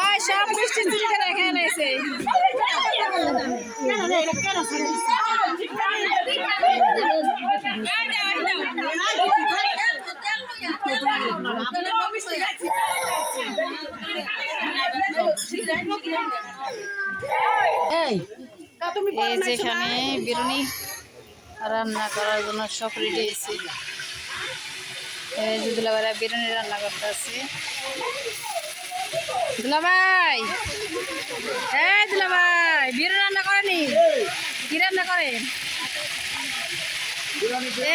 ওই সব মিষ্টি চুরি করে রেখে নিয়েছে এই যেখানে বিরুনি রান্না করার জন্য সব রেডি যে দুলাভাইরা বিরিয়ানি রান্না করতেছে। দুলাভাই। এই দুলাভাই বিরিয়ানি রান্না করেনি? কি রান্না করেন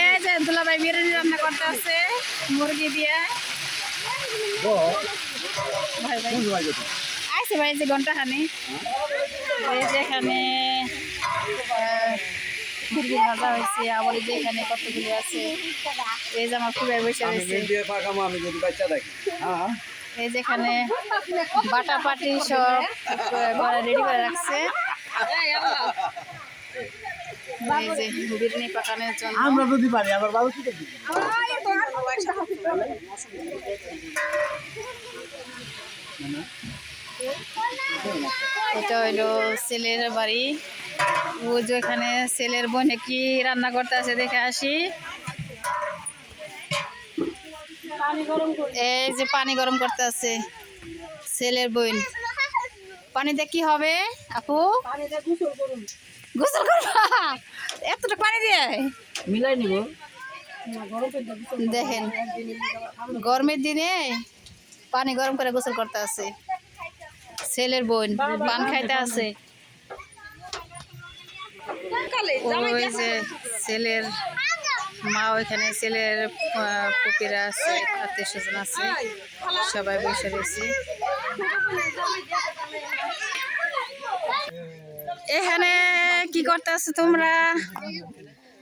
এই যে দুলাভাই বিরিয়ানি রান্না করতে আছে মুরগি দিয়ে। ভাই ভাই। যে ঘণ্টা খানি। এই যে এখানে মুরগি ভাজা হয়েছে আবার যে এখানে কতগুলি আছে এই যে আমার খুবই বসে রয়েছে। এই যে এখানে বাটা পাটি সব রেডি করে রাখছে। এই যে বিরিয়ানি পাকানোর জন্য। আমরা যদি পারি আমার বাবু কি এটা হইল ছেলের বাড়ি। ও যে এখানে ছেলের বোনে কি রান্না করতে আছে দেখে আসি। এই যে পানি গরম করতে আছে ছেলের বোন পানিতে কি হবে আপু? গোসল করবা? এতটা পানি দিয়ে? মিলাই নিব। দেখেন গরমের দিনে পানি গরম করে গোসল করতে আছে ছেলের বোন পান খাইতে আছে। ছেলের মা ওইখানে ছেলের পুপিরা আছে, আত্মীয় স্বজন আছে, সবাই বসে রয়েছে। এখানে কি করতেছো তোমরা?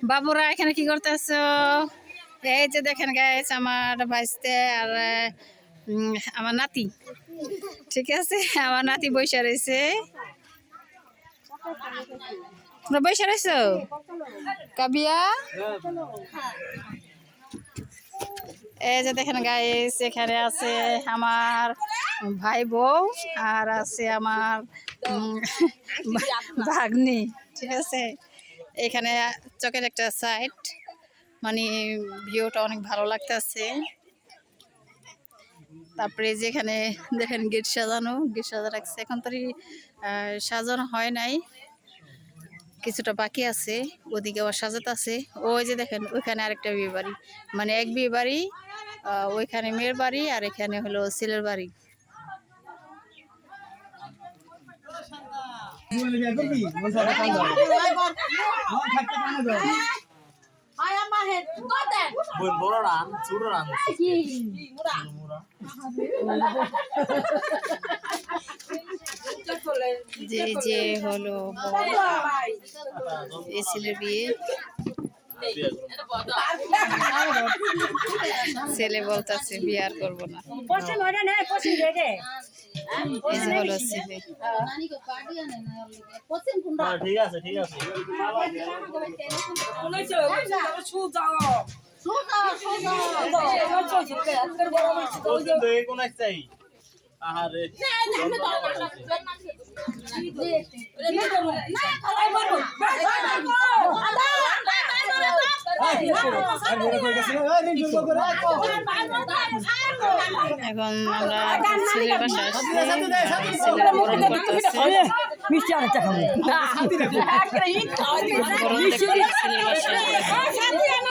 বাবুরা, এখানে কি করতেছো এই যে দেখেন গাইস আমার ভাইস্তে আর আমার নাতি। ঠিক আছে? আমার নাতি বসে রয়েছে। তোমরা রয়েছো কাবিয়া এই যে দেখেন গাইস এখানে আছে আমার ভাই বউ আর আছে আমার ভাগ্নি ঠিক আছে এখানে চোখের একটা সাইড মানে ভিউটা অনেক ভালো লাগতেছে তারপরে যেখানে দেখেন গেট সাজানো। গেট সাজা রাখছে এখন তো সাজানো হয় নাই। কিছুটা বাকি আছে ওদিকে আবার সাজাতে আছে। ওই যে দেখেন ওইখানে আরেকটা বিয়ে বাড়ি। মানে এক বিয়ে বাড়ি আহ, ওইখানে মেয়ের বাড়ি আর এখানে হলো ছেলের বাড়ি। বড় রান ছোট রান যে যে হলো এই ছেলের বিয়ে। ছেলে বলতেছে বিয়ে আর করব না। হলো ছেলে ঠিক আছে ঠিক আছে। চাই আহারে। এখন আমরা ছেলের বাসা আসছি। ছেলেরা বরণ করতেছে। মিষ্টি আরেকটা খাব। বরণ দেখতে ছেলের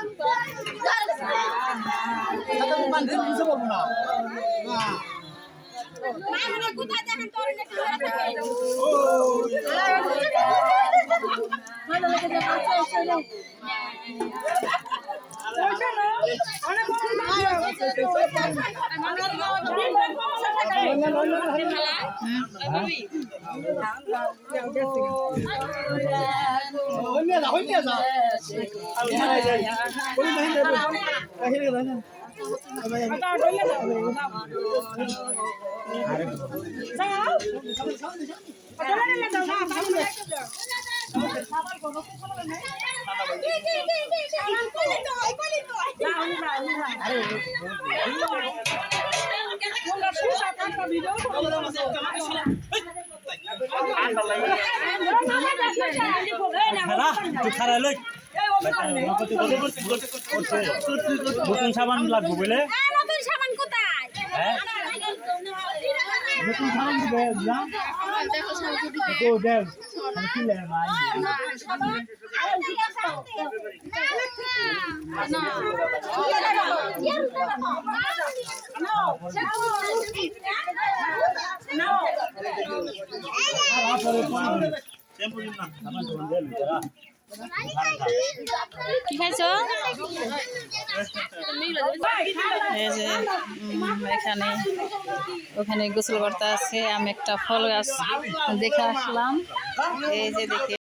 যাই যাই ওই নাই দেব কাহিনী কথা না নতুন সাবান লাগবো বলে। সামান কোথায়? নতুন সাবান দিবে না তো দেব আমি কি খাইছো এখানে, ওখানে গোসল করতে আছে, আমি একটা ফল গাছ দেখে আসলাম। এই যে দেখে